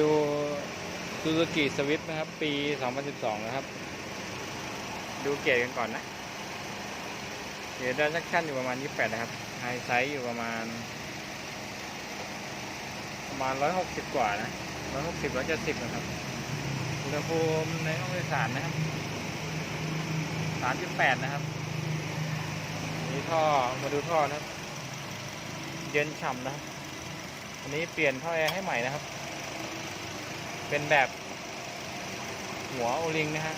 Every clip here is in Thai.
ดู Suzuki Swift นะครับ ปี 2012 นะครับ ดูเกรกันก่อนนะเกรดด้านซักชั่นอยู่ประมาณ 28 นะครับ ไฮไซส์อยู่ประมาณ ประมาณ 160 กว่านะ 160 170 นะครับ อุณหภูมิในห้องโดยสารนะครับ 38 นะครับ นี่ท่อ มาดูท่อนะครับ เย็นฉ่ำนะครับอันนี้เปลี่ยนท่อแอร์ให้ใหม่นะครับ เป็นแบบหัวโอลิงนะฮะ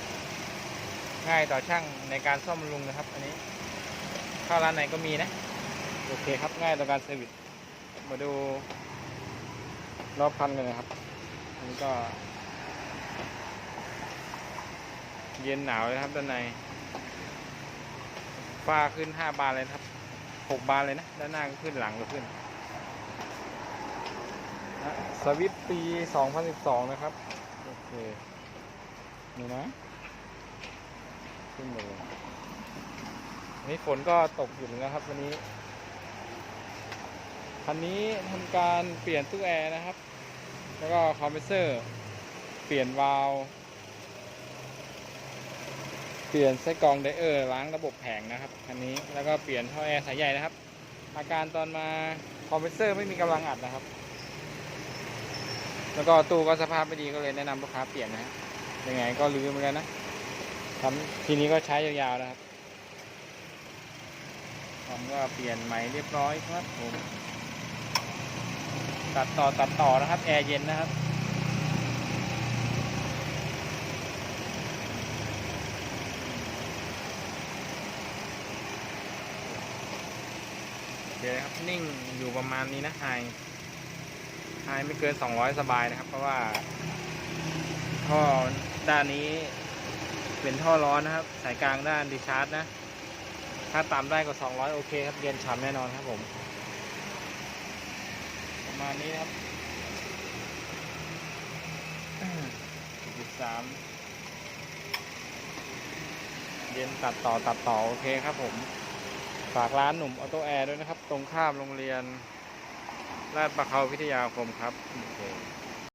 ง่ายต่อช่างในการซ่อมบำรุงนะครับ อันนี้เข้าร้านไหนก็มีนะ โอเคครับง่ายต่อการเซอร์วิสมาดูรอบคันกันนะครับ อันนี้ก็ เย็นหนาวเลยครับด้านในฟ้าขึ้นห้าบานเลยครับหกบานเลยนะ ด้านหน้าก็ขึ้นหลังก็ขึ้น สวิตปี 2012 นะครับ โอเคนี่นะ ขึ้นเลยนนี้ฝนก็ตกอยู่นะครับ วันนี้ คันนี้ทำการเปลี่ยนตู้แอร์นะครับ แล้วก็คอมเพรสเซอร์ เปลี่ยนวาล์วเปลี่ยนไส้กรองไดเออร์ล้างระบบแผงนะครับคันนี้แล้วก็เปลี่ยนท่อแอร์สายใหญ่นะครับ อาการตอนมาคอมเพรสเซอร์ไม่มีกำลังอัดนะครับ แล้วก็ตู้ก็สภาพไม่ดีก็เลยแนะนำลูกค้าเปลี่ยนนะฮะยังไงก็รื้อเหมือนกันนะทำทีนี้ก็ใช้ยาวๆนะครับทำก็เปลี่ยนใหม่เรียบร้อยครับผมตัดต่อตัดต่อนะครับแอร์เย็นนะครับเดี๋ยวนะครับนิ่งอยู่ประมาณนี้นะไฮ ไฮไม่เกิน 200 สบายนะครับ เพราะว่า ท่อด้านนี้เป็นท่อร้อนนะครับ สายกลางด้านดีชาร์จนะ ถ้าต่ำได้ก็ 200 โอเคครับ เย็นฉ่ำแน่นอนครับผม ประมาณนี้ครับ43เย็นตัดต่อตัดต่อ โอเคครับผม ฝากร้านหนุ่มออโต้แอร์ด้วยนะครับ ตรงข้ามโรงเรียน ลาดประเขาพิทยาคมครับโอเค